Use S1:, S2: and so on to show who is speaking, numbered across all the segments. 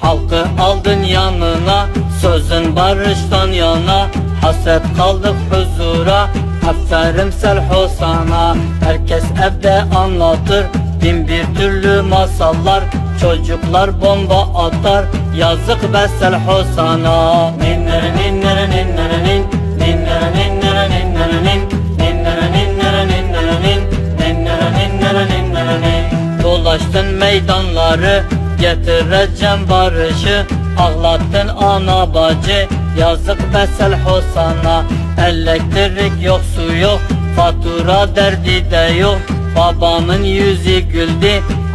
S1: Halkı aldın yanına Sözün barıştan yana. Hasret kaldık huzura Aferin sana Herkes evde anlatır Bin bir türlü masallar. Çocuklar bomba atar Yazık be Selho sana meydanları Getireceğim barışı Ağlattın ana bacı Yazık be Selho sana Elektrik yok su yok Fatura derdi de yok Babamın yüzü güldü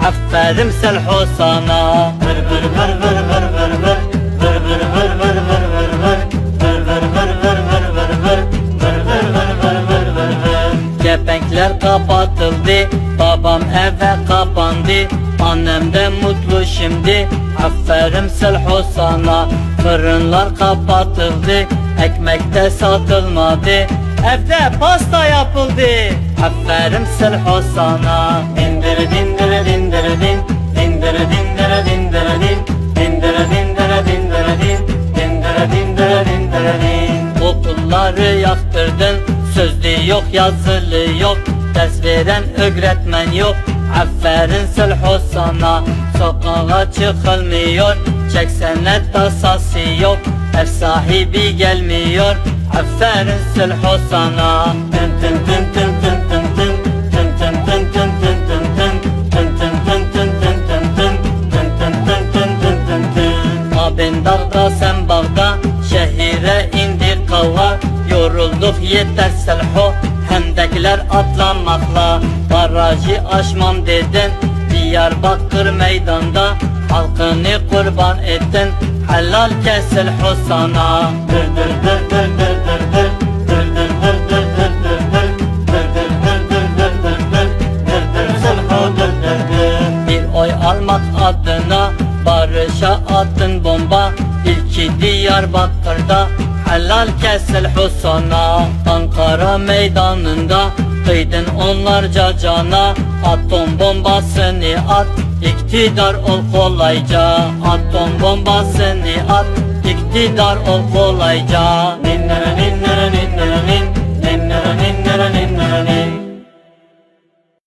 S1: Aferin Selho sana Vır vır vır vır vır vır vır Vır vır vır vır vır vır vır Vır vır vır vır vır vır vır Vır vır vır vır vır vır vır Kepenkler kapatıldı Babam eve kapandı Annem de mutlu şimdi. Aferin Selho sana. Fırınlar kapatıldı. Ekmekte satılmadı. Evde pasta yapıldı. Aferin Selho sana. Dindire dindire dindire din. Dindire dindire dindire din. Dindire dindire dindire din. Dindire dindire dindire din. Okulları yaktırdın. Sözlü yok yazılı yok. Ders veren öğretmen yok Aferin Selho sana Sokağa çıkılmıyor Çeksene tasası yok Ev sahibi gelmiyor Aferin Selho sana Tın tın tın tın tın Abin dağda sen bağda Şehire indi kava Yorulduk yeter Selho Hemdekiler atlamakla Barajı aşmam dedin Diyarbakır meydanda Halkını kurban ettin Helal kesil sana Dır dır dır dır dır dır dır almak adına Barışa attın bomba İlki Diyarbakır'da Helal kesil sana Ankara meydanında Kıydın onlarca cana Atom bombasını at İktidar ol kolayca. Atom bombasını at İktidar ol kolayca. Ninnere ninnere ninnere nin